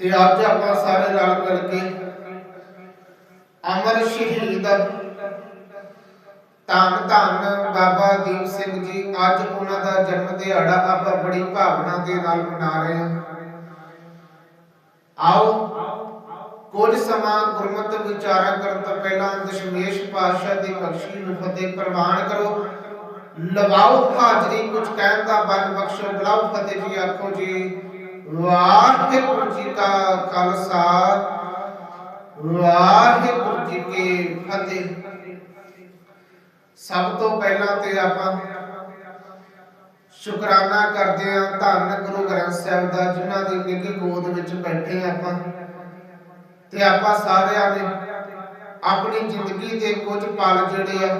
ਤੇ ਅੱਜ ਆਪਾਂ ਸਾਰੇ ਰਲ ਮਿਲ ਕੇ ਅਮਰ ਸ਼ਹੀਦ ਧੰਨ ਧੰਨ ਬਾਬਾ ਦੀਪ ਸਿੰਘ ਜੀ, ਅੱਜ ਉਹਨਾਂ ਦਾ ਜਨਮ ਦਿਹਾੜਾ ਆਪਾਂ ਬੜੀ ਭਾਵਨਾ ਦੇ ਨਾਲ ਮਨਾ ਰਹੇ ਹਾਂ। ਆਓ, ਕੁਝ ਸਮਾਂ ਗੁਰਮਤਿ ਵਿਚਾਰਾ ਕਰਨ ਤੋਂ ਪਹਿਲਾਂ ਦਸ਼ਮੇਸ਼ ਪਾਤਸ਼ਾਹ ਦੀ ਬਖਸ਼ੀ ਨੂੰ ਫਤਿਹ ਪ੍ਰਵਾਨ ਕਰੋ। ਲਵਾਓ ਹਾਜ਼ਰੀ, ਕੁਝ ਕਹਿਣ ਦਾ ਬਲ ਬਖਸ਼ੋ, ਬਲਾਓ ਫਤਿਹ ਜੀ, ਆਖੋ ਜੀ। ਵਾਹਿਗੁਰੂ ਜੀ ਕਾ ਖਾਲਸਾ ਵਾਹਿਗੁਰੂ ਜੀ ਕੀ ਫਤਿਹ। ਸਭ ਤੋਂ ਪਹਿਲਾਂ ਤੇ ਆਪਾਂ ਸ਼ੁਕਰਾਨਾ ਕਰਦੇ ਹਾਂ ਧੰਨ ਗੁਰੂ ਗ੍ਰੰਥ ਸਾਹਿਬ ਦਾ, ਜਿਨ੍ਹਾਂ ਦੀ ਨਿੱਘ ਗੋਦ ਵਿੱਚ ਬੈਠੇ ਆਪਾਂ। ਤੇ ਆਪਾਂ ਸਾਰਿਆਂ ਨੇ ਆਪਣੀ ਜ਼ਿੰਦਗੀ ਦੇ ਕੁਝ ਪਲ ਜਿਹੜੇ ਆ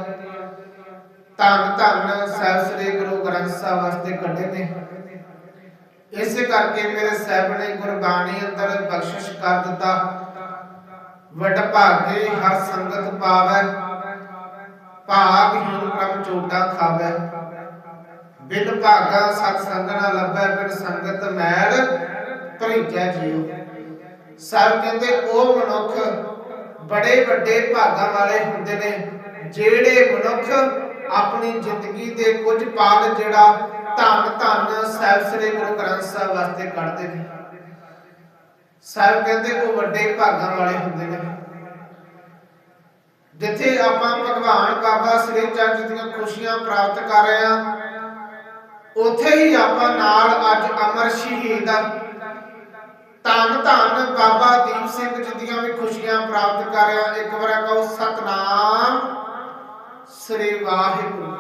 ਧੰਨ ਧੰਨ ਸਾਹਿਬ ਸ੍ਰੀ ਗੁਰੂ ਗ੍ਰੰਥ ਸਾਹਿਬ ਵਾਸਤੇ ਕੱਢੇ ਨੇ। ਇਸੇ ਕਰਕੇ ਮੇਰੇ ਸਾਹਿਬ ਨੇ ਗੁਰਬਾਣੀ ਅੰਦਰ ਬਖਸ਼ਿਸ਼ ਕਰ ਦਿੱਤਾ। ਵਡ ਭਾਗੇ ਹਰ ਸੰਗਤ ਪਾਵੈ ਭਾਗਹੀਨ ਪ੍ਰਭ ਚੋਟਾ ਖਾਵੈ। ਬਿਨ ਭਾਗਾ ਸਤ ਸੰਗ ਲੱਭੈ, ਬਿਨ ਸੰਗਤ ਮੈਲ ਭਰੀਜੈ ਜੀਉ। ਸਭ ਕਹਿੰਦੇ, ਉਹ ਮਨੁੱਖ ਬੜੇ ਵੱਡੇ ਭਾਗਾਂ ਵਾਲੇ ਹੁੰਦੇ ਨੇ, ਜਿਹੜੇ ਮਨੁੱਖ ਆਪਣੀ ਜ਼ਿੰਦਗੀ ਦੇ ਕੁਝ ਪਾਲ ਜਿਹੜਾ ਧੰਨ ਧੰਨ ਸਾਹਿਬ ਸ੍ਰੀ ਗੁਰੂ ਗ੍ਰੰਥ ਸਾਹਿਬ ਵਾਸਤੇ ਕੱਢਦੇ ਨੇ। ਸਾਹਿਬ ਕਹਿੰਦੇ ਉਹ ਵੱਡੇ ਭਾਗਾਂ ਵਾਲੇ ਹੁੰਦੇ ਨੇ। ਜਿੱਥੇ ਆਪਾਂ ਭਗਵਾਨ ਬਾਬਾ ਸ੍ਰੀ ਚੰਦ ਜੀ ਦੀਆਂ ਖੁਸ਼ੀਆਂ ਪ੍ਰਾਪਤ ਕਰ ਰਹੇ ਹਾਂ, ਉੱਥੇ ਹੀ ਆਪਾਂ ਨਾਲ ਅੱਜ ਅਮਰ ਸ਼ਹੀਦ ਧੰਨ ਧੰਨ ਬਾਬਾ ਦੀਪ ਸਿੰਘ ਜੀ ਦੀਆਂ ਵੀ ਖੁਸ਼ੀਆਂ ਪ੍ਰਾਪਤ ਕਰ ਰਹੇ ਹਾਂ। ਇੱਕ ਵਾਰ ਕਹੋ, ਸਤਨਾਮ ਸ੍ਰੀ ਵਾਹਿਗੁਰੂ।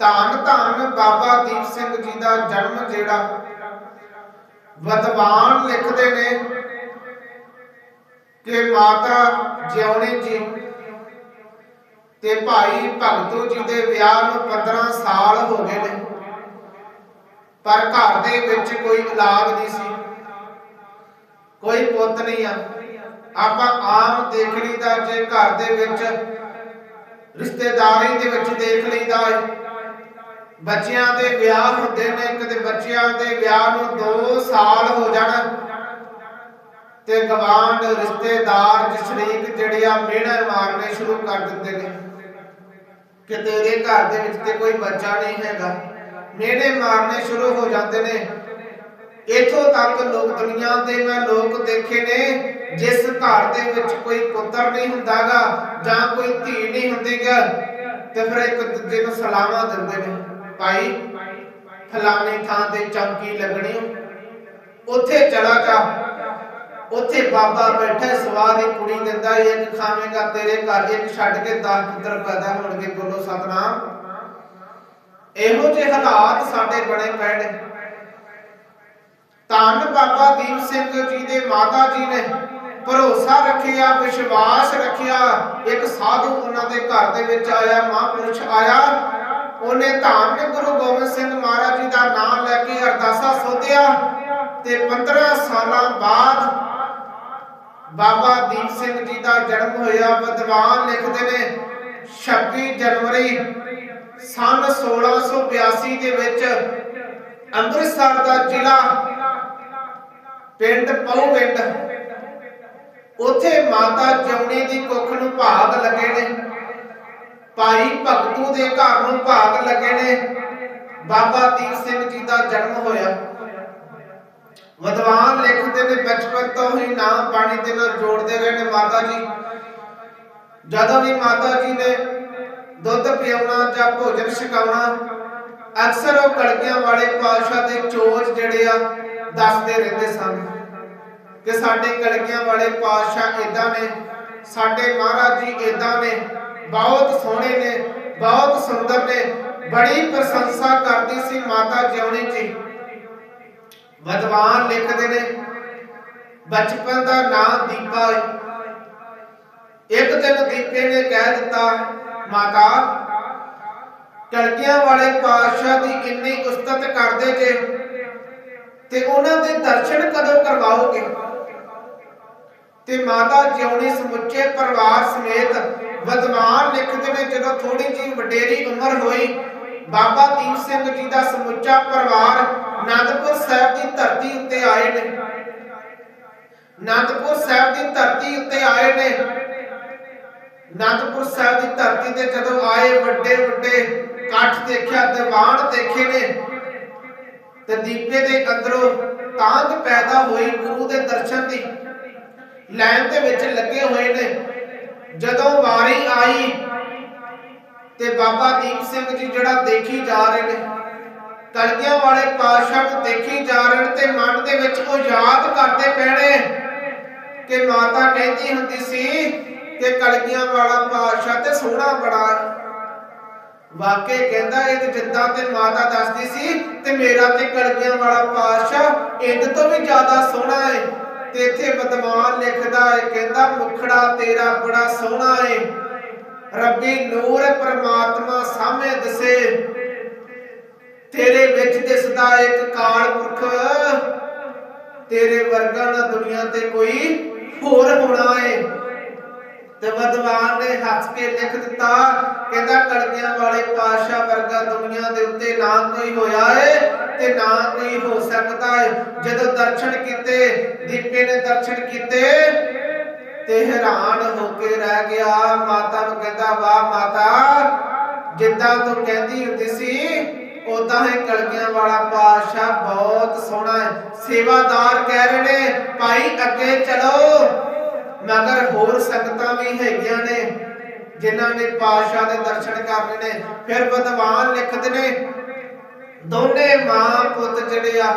ਧੰਨ ਧੰਨ ਬਾਬਾ ਦੀਪ ਸਿੰਘ ਜੀ ਦਾ ਜਨਮ ਜਿਹੜਾ ਵਿਦਵਾਨ ਲਿਖਦੇ ਨੇ ਕਿ ਮਾਤਾ ਜਿਉਣੀ ਜੀ ਤੇ ਭਾਈ ਭਗਤੂ ਜੀ ਦੇ ਵਿਆਹ ਨੂੰ 15 ਸਾਲ ਹੋ ਗਏ ਨੇ। ਪਰ ਘਰ ਦੇ ਵਿੱਚ ਕੋਈ ਔਲਾਦ ਨਹੀਂ ਸੀ। ਕੋਈ ਪੁੱਤ ਨਹੀਂ ਆ। ਆਪਾਂ ਆਮ ਦੇਖ ਲਈਦਾ ਜੇ ਘਰ ਦੇ ਵਿੱਚ ਰਿਸ਼ਤੇਦਾਰੀ ਦੇ ਵਿੱਚ ਦੇਖ ਲਈਦਾ ਹੈ ਬੱਚਿਆਂ ਦੇ ਵਿਆਹ ਹੁੰਦੇ ਨੇ ਕਦੇ ਬੱਚਿਆਂ ਦੇ ਵਿਆਹ ਨੂੰ 2 ਸਾਲ ਹੋ ਜਾਣ ਤੇ ਗਵਾਂਡ ਰਿਸ਼ਤੇਦਾਰ ਜਸ਼ਰੀਕ ਜਿਹੜੇ ਆ ਮਿਹਣੇ ਮਾਰਨੇ ਸ਼ੁਰੂ ਕਰ ਦਿੰਦੇ ਨੇ। ਕਿ ਤੇਰੇ ਘਰ ਦੇ ਵਿੱਚ ਤੇ ਕੋਈ ਬੱਚਾ ਨਹੀਂ ਹੈਗਾ। ਮਿਹਣੇ ਮਾਰਨੇ ਸ਼ੁਰੂ ਹੋ ਜਾਂਦੇ ਨੇ। ਇਥੋਂ ਤੱਕ ਲੋਕ ਦੁਨੀਆ ਦੇ ਮੈਂ ਲੋਕ ਦੇਖੇ ਨੇ, ਜਿਸ ਘਰ ਦੇ ਵਿੱਚ ਕੋਈ ਪੁੱਤਰ ਨਹੀਂ ਹੁੰਦਾਗਾ ਜਾਂ ਕੋਈ ਧੀ ਨਹੀਂ ਹੁੰਦੀਗਾ, ਤੇ ਫਿਰ ਇੱਕ ਦੂਜੇ ਨੂੰ ਸਲਾਮਾਂ ਦਿੰਦੇ ਨੇ। ਭਾਈ ਫਲਾਣੀ ਥਾਂ ਤੇ ਚੌਂਕੀ ਲੱਗਣੀ। ਉੱਥੇ ਚਲਾ ਜਾ। ਉੱਥੇ ਬਾਬਾ ਬੈਠਾ ਸਵਾਰੀ ਕੁੜੀ ਦਿੰਦਾ, ਇੱਕ ਖਾਵੇਂਗਾ ਤੇਰੇ ਘਰ, ਇੱਕ ਛੱਡ ਕੇ 10 ਪੁੱਤਰ ਪੈਦਾ ਹੋਣਗੇ ਬੋਲੋ ਸਤਨਾਮ? ਇਹੋ ਜਿਹੇ ਹਾਲਾਤ ਸਾਡੇ ਬਣੇ ਪਏ ਨੇ। ਧੰਨ ਬਾਬਾ ਦੀਪ ਸਿੰਘ ਜੀ ਦੇ ਮਾਤਾ ਜੀ ਨੇ ਭਰੋਸਾ ਰੱਖਿਆ, ਵਿਸ਼ਵਾਸ ਰੱਖਿਆ। ਇੱਕ ਸਾਧੂ ਉਹਨਾਂ ਦੇ ਘਰ ਦੇ ਵਿੱਚ ਆਇਆ, ਮਹਾਂਪੁਰਸ਼ ਆਇਆ। ਉਹਨੇ ਧੰਨ ਗੁਰੂ ਗੋਬਿੰਦ ਸਿੰਘ ਮਹਾਰਾਜ ਜੀ ਦਾ ਨਾਮ ਲੈ ਕੇ ਅਰਦਾਸਾ ਸੋਧਿਆ ਤੇ 15 ਸਾਲਾਂ ਬਾਅਦ ਬਾਬਾ ਦੀਪ ਸਿੰਘ ਜੀ ਦਾ ਜਨਮ ਹੋਇਆ। ਵਿਦਵਾਨ ਲਿਖਦੇ ਨੇ 26 ਜਨਵਰੀ ਸਨ 1682 ਦੇ ਵਿੱਚ ਅੰਮ੍ਰਿਤਸਰ ਦਾ ਜ਼ਿਲ੍ਹਾ ਪਿੰਡ ਪਉਵਿੰਡ ਉਥੇ ਮਾਤਾ ਜਮਣੀ ਦੀ ਕੁੱਖ ਨੂੰ ਭਾਗ ਲੱਗੇ ਨੇ। ਭਾਈ ਭਗਤੂ ਦੇ ਘਰ ਨੂੰ ਭਾਗ ਲੱਗੇ ਨੇ। ਬਾਬਾ ਦੀਪ ਸਿੰਘ ਜੀ ਦਾ ਜਨਮ ਹੋਇਆ। ਵਿਦਵਾਨ ਲਿਖਦੇ ਨੇ ਬਚਪਨ ਤੋਂ ਹੀ ਨਾਮ ਬਾਣੀ ਦੇ ਨਾਲ ਜੋੜਦੇ ਰਹੇ ਨੇ ਮਾਤਾ ਜੀ। ਜਦੋਂ ਵੀ ਮਾਤਾ ਜੀ ਨੇ ਦੁੱਧ ਪਿਆਉਣਾ ਜਾਂ ਭੋਜਨ ਛਕਾਉਣਾ, ਅਕਸਰ ਉਹ ਕੜਕਿਆਂ ਵਾਲੇ ਪਾਸ਼ਾ ਦੇ ਚੋਜ ਜਿਹੜੇ ਆ ਦੱਸਦੇ ਰਹਿੰਦੇ ਸਨ ਕਿ ਸਾਡੇ ਕੜਕਿਆਂ ਵਾਲੇ ਪਾਸ਼ਾ ਇਦਾਂ ਨੇ, ਸਾਡੇ ਮਹਾਰਾਜ ਜੀ ਇਦਾਂ ਨੇ। ਬਹੁਤ ਸੋਹਣੇ ਨੇ, ਬਹੁਤ ਸੁੰਦਰ ਨੇ। ਬੜੀ ਪ੍ਰਸ਼ੰਸਾ ਕਰਦੀ ਸੀ ਮਾਤਾ ਜਿਉਣੀ ਜੀ। ਵਿਦਵਾਨ ਲਿਖਦੇ ਨੇ, ਬਚਪਨ ਦਾ ਨਾਮ ਦੀਪਾ ਹੈ ਇੱਕ ਦਿਨ ਦੀਪੇ ਨੇ ਕਹਿ ਦਿੱਤਾ, ਮਾਤਾ ਕਲਕੀਆਂ ਵਾਲੇ ਪਾਤਸ਼ਾਹ ਦੀ ਇੰਨੀ ਉਸਤਤ ਕਰਦੇ ਜੇ ਤੇ ਉਹਨਾਂ ਦੇ ਦਰਸ਼ਨ ਕਦੋਂ ਕਰਵਾਓਗੇ? ਤੇ ਮਾਤਾ ਜਿਉਣੀ ਸਮੁੱਚੇ ਪਰਿਵਾਰ ਸਮੇਤ ਵਿਦਵਾਨ ਲਿਖਦੇ ਨੇ ਜਦੋਂ ਥੋੜੀ ਜਿਹੀ ਵਡੇਰੀ ਉਮਰ ਹੋਈ, ਬਾਬਾ ਦੀਪ ਸਿੰਘ ਜੀ ਦਾ ਸਮੁੱਚਾ ਪਰਿਵਾਰ ਆਨੰਦਪੁਰ ਸਾਹਿਬ ਦੀ ਧਰਤੀ ਉੱਤੇ ਆਏ ਨੇ। ਅਨੰਦਪੁਰ ਸਾਹਿਬ ਦੀ ਧਰਤੀ ਉੱਤੇ ਆਏ ਨੇ। ਅਨੰਦਪੁਰ ਸਾਹਿਬ ਦੀ ਧਰਤੀ ਤੇ ਜਦੋਂ ਆਏ, ਵੱਡੇ ਵੱਡੇ ਕੱਠ ਦੇਖਿਆ, ਦੀਵਾਨ ਦੇਖੇ ਨੇ। ਤੇ ਦੀਪੇ ਦੇ ਅੰਦਰੋਂ ਤਾਂਗ ਪੈਦਾ ਹੋਈ ਗੁਰੂ ਦੇ ਦਰਸ਼ਨ ਦੀ। ਲਾਈਨ ਦੇ ਵਿੱਚ ਲੱਗੇ ਹੋਏ ਨੇ। ਜਦੋਂ ਵਾਰੀ ਆਈ ਤੇ ਬਾਬਾ ਦੀਪ ਸਿੰਘ ਜੀ ਜਿਹੜਾ ਦੇਖੀ ਜਾ ਰਹੇ ਨੇ ਕਲਗੀਆਂ ਵਾਲੇ ਪਾਤਸ਼ਾਹ ਨੂੰ ਦੇਖੀ ਜਾ ਰਹੇ ਨੇ ਤੇ ਮਨ ਦੇ ਵਿੱਚ ਉਹ ਯਾਦ ਕਰਦੇ ਪੈਣੇ ਕਿ ਮਾਤਾ ਕਹਿੰਦੀ ਹੁੰਦੀ ਸੀ ਕਿ ਕਲਗੀਆਂ ਵਾਲਾ ਪਾਤਸ਼ਾਹ ਤੇ ਸੋਹਣਾ ਬੜਾ ਹੈ। ਕਹਿੰਦਾ ਇਹ ਤੇ ਜਿੱਦਾਂ ਤੇ ਮਾਤਾ ਦੱਸਦੀ ਸੀ ਤੇ ਮੇਰਾ ਤੇ ਕਲਗੀਆਂ ਵਾਲਾ ਪਾਤਸ਼ਾਹ ਇਹਦੇ ਤੋਂ ਵੀ ਜ਼ਿਆਦਾ ਸੋਹਣਾ ਹੈ। ਤੇ ਇੱਥੇ ਵਿਦਵਾਨ ਲਿਖਦਾ ਹੈ, ਕਹਿੰਦਾ, ਮੁਖੜਾ ਤੇਰਾ ਬੜਾ ਸੋਹਣਾ ਹੈ ਰੱਬੀ ਨੂਰ ਪਰਮਾਤਮਾ ਸਾਹਮਣੇ ਦਿਸੇ। ਤੇਰੇ ਵਿੱਚ ਦਿਸਦਾ ਇੱਕ ਕਾਲ ਪੁਰਖ। ਤੇਰੇ ਵਰਗਾ ਨਾ ਦੁਨੀਆ ਤੇ ਕੋਈ ਹੋਰ ਹੋਣਾ ਏ। ਤੇ ਵਿਦਵਾਨ ਨੇ ਹੱਸ ਕੇ ਲਿਖ ਦਿੱਤਾ, ਕਹਿੰਦਾ ਕਲਗੀਆਂ ਵਾਲੇ ਪਾਸ਼ਾ ਵਰਗਾ ਦੁਨੀਆ ਦੇ ਉੱਤੇ ਨਾ ਕੋਈ ਹੋਇਆ ਏ ਤੇ ਨਾ ਕੋਈ ਹੋ ਸਕਦਾ ਏ। ਜਦੋਂ ਦਰਸ਼ਨ ਕੀਤੇ, ਦੀਪੇ ਨੇ ਦਰਸ਼ਨ ਕੀਤੇ ਤੇ ਹੈਰਾਨ ਹੋ ਕੇ ਰਹਿ ਗਿਆ। ਮਾਤਾ ਨੂੰ ਕਹਿੰਦਾ, ਵਾਹ ਮਾਤਾ, ਜਿੱਦਾਂ ਤੂੰ ਕਹਿੰਦੀ ਹੁੰਦੀ ਸੀ ਉਦਾਂ ਹੀ ਕਲਗੀਆਂ ਵਾਲਾ ਪਾਸ਼ਾ ਬਹੁਤ ਸੋਹਣਾ ਹੈ ਸੇਵਾਦਾਰ ਕਹਿ ਰਹੇ ਨੇ, ਭਾਈ, ਅੱਗੇ ਚਲੋ। ਮਗਰ ਹੋਰ ਸੰਗਤਾਂ ਵੀ ਹੈਗੀਆਂ ਨੇ, ਜਿਨ੍ਹਾਂ ਨੇ ਪਾਸ਼ਾ ਦੇ ਦਰਸ਼ਨ ਕਰਨੇ ਨੇ, ਫਿਰ ਵਿਦਵਾਨ ਲਿਖਦੇ ਨੇ, ਦੋਨੇ ਮਾਂ ਪੁੱਤ ਜਿਹੜੇ ਆ,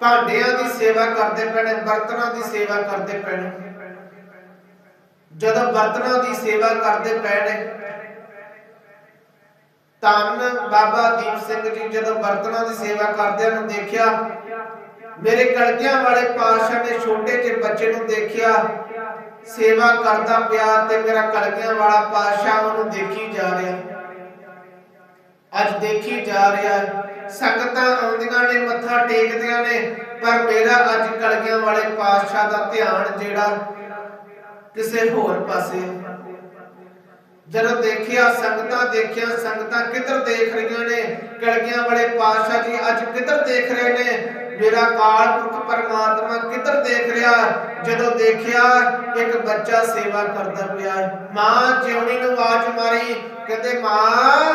ਭਾਂਡਿਆਂ ਦੀ ਸੇਵਾ ਕਰਦੇ ਪੈਣੇ, ਬਰਤਨਾਂ ਦੀ ਸੇਵਾ ਕਰਦੇ ਪਏ ਜਦੋਂ ਬਰਤਨਾਂ ਦੀ ਸੇਵਾ ਕਰਦੇ ਪੈਣੇ ਨੇ ਬਾਬਾ ਦੀਪ ਸਿੰਘ ਜੀ ਜਦੋਂ ਬਰਤਨਾਂ ਦੀ ਸੇਵਾ ਕਰਦਿਆਂ ਨੂੰ ਦੇਖਿਆ, ਮੇਰੇ ਕਲਕਿਆਂ ਵਾਲੇ ਪਾਤਸ਼ਾਹ ਨੇ ਛੋਟੇ ਜਿਹੇ ਬੱਚੇ ਨੂੰ ਦੇਖਿਆ ਸੇਵਾ ਕਰਦਾ ਪਿਆ ਤੇ ਮੇਰਾ ਕਲਗੀਆਂ ਵਾਲਾ ਪਾਤਸ਼ਾਹ ਉਹਨੂੰ ਦੇਖੀ ਜਾ ਰਿਹਾ। ਅੱਜ ਦੇਖੀ ਜਾ ਰਿਹਾ। ਸੰਗਤਾਂ ਆਉਂਦੀਆਂ ਨੇ, ਮੱਥਾ ਟੇਕਦੀਆਂ ਨੇ, ਪਰ ਮੇਰਾ ਅੱਜ ਕਲਗੀਆਂ ਵਾਲੇ ਪਾਤਸ਼ਾਹ ਦਾ ਧਿਆਨ ਜਿਹੜਾ ਕਿਸੇ ਹੋਰ ਪਾਸੇ। ਜਦੋਂ ਦੇਖਿਆ, ਸੰਗਤਾਂ ਦੇਖਿਆ, ਸੰਗਤਾਂ ਕਿੱਧਰ ਦੇਖ ਰਹੀਆਂ ਨੇ? ਕਲਗੀਆਂ ਵਾਲੇ ਪਾਤਸ਼ਾਹ ਜੀ ਅੱਜ ਕਿੱਧਰ ਦੇਖ ਰਹੇ ਨੇ? ਮੇਰਾ ਕਾਲ ਪੁਰਖ ਪਰਮਾਤਮਾ ਕਿੱਧਰ ਦੇਖ ਰਿਹਾ? ਜਦੋਂ ਦੇਖਿਆ, ਇੱਕ ਬੱਚਾ ਸੇਵਾ ਕਰਦਾ ਪਿਆ। ਮਾਂ ਜਿਉਣੀ ਨੂੰ ਆਵਾਜ਼ ਮਾਰੀ, ਕਹਿੰਦੇ, ਮਾਂ,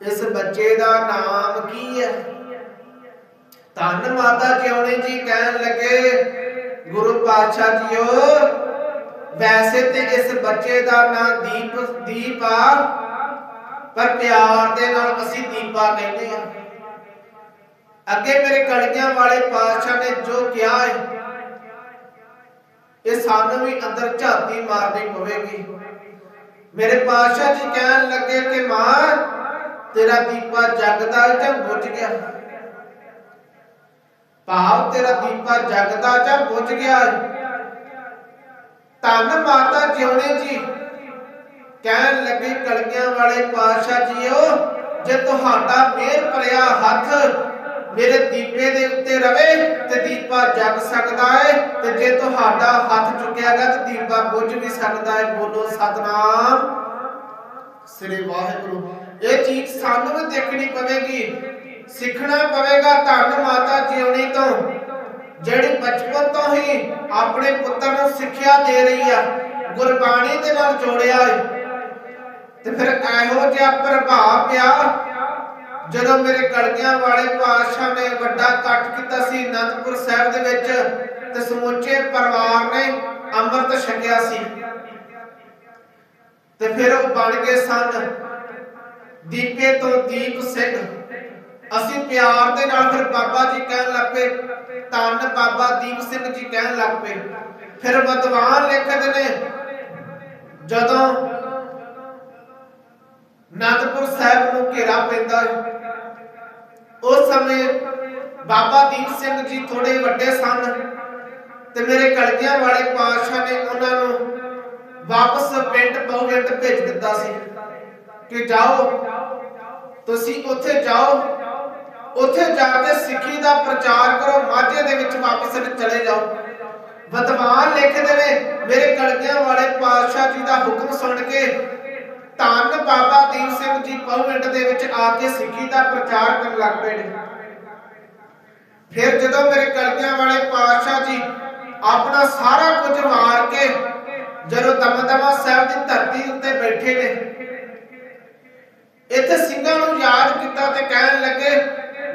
ਇਸ ਬੱਚੇ ਦਾ ਨਾਮ ਕੀ ਹੈ? ਧੰਨ ਮਾਤਾ ਜਿਉਣੀ ਜੀ ਕਹਿਣ ਲੱਗੇ, ਗੁਰੂ ਪਾਤਸ਼ਾਹ ਜੀਓ, ਵੈਸੇ ਤੇ ਇਸ ਬੱਚੇ ਦਾ ਨਾਮ ਦੀਪ ਦੀਪ ਆ, ਪਰ ਪਿਆਰ ਦੇ ਨਾਲ ਅਸੀਂ ਦੀਪਾ ਕਹਿੰਦੇ ਆ ਅੱਗੇ ਮੇਰੇ ਕੜੀਆਂ ਵਾਲੇ ਪਾਤਸ਼ਾਹ ਨੇ ਜੋ ਕਿਹਾ ਹੈ ਇਹ ਸਾਨੂੰ ਵੀ ਅੰਦਰ ਝਾਤੀ ਮਾਰਨੀ ਪਵੇਗੀ। ਮੇਰੇ ਪਾਤਸ਼ਾਹ ਜੀ ਕਹਿਣ ਲੱਗੇ ਕਿ ਮਾਂ, ਤੇਰਾ ਦੀਪਾ ਜਗਦਾ ਜਾਂ ਬੁੱਝ ਗਿਆ? ਭਾਵ ਤੇਰਾ ਦੀਪਾ ਜਗਦਾ ਜਾਂ ਬੁੱਝ ਗਿਆ ਧੰਨ ਮਾਤਾ ਜਿਉਣੇ ਜੀ, ਕਹਿਣ ਲੱਗੇ ਕਲਗੀਆਂ ਵਾਲੇ ਪਾਤਸ਼ਾਹ ਜੀਓ, ਜੇ ਤੁਹਾਡਾ ਮੇਰ ਭਰਿਆ ਹੱਥ ਮੇਰੇ ਦੀਪੇ ਦੇ ਉੱਤੇ ਰਵੇ ਤੇ ਦੀਪਾ ਜਗ ਸਕਦਾ ਹੈ ਤੇ ਜੇ ਤੁਹਾਡਾ ਹੱਥ ਚੁੱਕਿਆ ਗਿਆ ਤੇ ਦੀਪਾ ਬੁੱਝ ਵੀ ਸਕਦਾ ਹੈ ਬੋਲੋ ਸਤਨਾਮ। ਸ੍ਰੀ ਵਾਹਿਗੁਰੂ, ਇਹ ਚੀਜ਼ ਸਾਨੂੰ ਵੀ ਦੇਖਣੀ ਪਵੇਗੀ। ਸਿੱਖਣਾ ਪਵੇਗਾ ਧੰਨ ਮਾਤਾ ਜਿਉਣੀ ਤੋਂ, ਜਿਹੜੀ ਬਚਪਨ ਤੋਂ ਹੀ ਆਪਣੇ ਪੁੱਤਰ ਨੂੰ ਸਿੱਖਿਆ ਦੇ ਰਹੀ ਆ, ਗੁਰਬਾਣੀ ਦੇ ਨਾਲ ਜੋੜਿਆ ਹੈ ਤੇ ਫਿਰ ਇਹੋ ਜਿਹਾ ਪ੍ਰਭਾਵ ਪਿਆ ਜਦੋਂ ਮੇਰੇ ਕਲਗੀਆਂ ਵਾਲੇ ਪਾਤਸ਼ਾਹ ਨੇ ਵੱਡਾ ਇਕੱਠ ਕੀਤਾ ਸੀ ਅਨੰਦਪੁਰ ਸਾਹਿਬ ਦੇ ਵਿੱਚ, ਤੇ ਸਮੁੱਚੇ ਪਰਿਵਾਰ ਨੇ ਅੰਮ੍ਰਿਤ ਛਕਿਆ ਸੀ। ਤੇ ਫਿਰ ਉਹ ਬਣ ਗਏ ਸਨ ਦੀਪੇ ਤੋਂ ਦੀਪ ਸਿੰਘ। ਅਸੀਂ ਪਿਆਰ ਦੇ ਨਾਲ ਫਿਰ ਬਾਬਾ ਜੀ ਕਹਿਣ ਲੱਗ ਪਏ, ਧੰਨ ਬਾਬਾ ਦੀਪ ਸਿੰਘ ਜੀ ਕਹਿਣ ਲੱਗ ਪਏ। ਫਿਰ ਵਿਦਵਾਨ ਲਿਖਦੇ ਨੇ, ਜਦੋਂ ਨੰਦਪੁਰ ਸਾਹਿਬ ਨੂੰ ਘੇਰਾ ਪੈਂਦਾ ਉਸ ਸਮੇਂ ਬਾਬਾ ਦੀਪ ਸਿੰਘ ਜੀ ਥੋੜੇ ਵੱਡੇ ਸਨ ਤੇ ਮੇਰੇ ਕਲਗੀਆਂ ਵਾਲੇ ਪਾਤਸ਼ਾਹ ਨੇ ਉਹਨਾਂ ਨੂੰ ਵਾਪਸ ਪਿੰਡ ਬਹੁਗਿੰਟ ਭੇਜ ਦਿੱਤਾ ਸੀ ਕਿ ਜਾਓ, ਤੁਸੀਂ ਉੱਥੇ ਜਾਓ, ਉੱਥੇ ਜਾ ਕੇ ਸਿੱਖੀ ਦਾ ਪ੍ਰਚਾਰ ਕਰੋ, ਮਾਝੇ ਦੇ ਵਿੱਚ ਵਾਪਸ ਚਲੇ ਜਾਓ। ਵਿਦਵਾਨ ਲਿਖਦੇ ਨੇ, ਮੇਰੇ ਕਲਗੀਆਂ ਵਾਲੇ ਪਾਤਸ਼ਾਹ ਜੀ ਦਾ ਹੁਕਮ ਸੁਣ ਕੇ ਧੰਨ ਬਾਬਾ ਦੀਪ ਸਿੰਘ ਜੀ ਪੌਵਿੰਡ ਦੇ ਵਿੱਚ ਆ ਕੇ ਸਿੱਖੀ ਦਾ ਪ੍ਰਚਾਰ ਕਰਨ ਲੱਗ ਪਏ ਨੇ। ਫਿਰ ਜਦੋਂ ਮੇਰੇ ਕਲਗੀਆਂ ਵਾਲੇ ਪਾਤਸ਼ਾਹ ਜੀ ਆਪਣਾ ਸਾਰਾ ਕੁਝ ਵਾਰ ਕੇ ਜਦੋਂ ਦਮਦਮਾ ਸਾਹਿਬ ਦੀ ਧਰਤੀ ਉੱਤੇ ਬੈਠੇ ਨੇ, ਇੱਥੇ ਸਿੰਘਾਂ ਨੂੰ ਯਾਦ ਕੀਤਾ ਤੇ ਕਹਿਣ ਲੱਗੇ,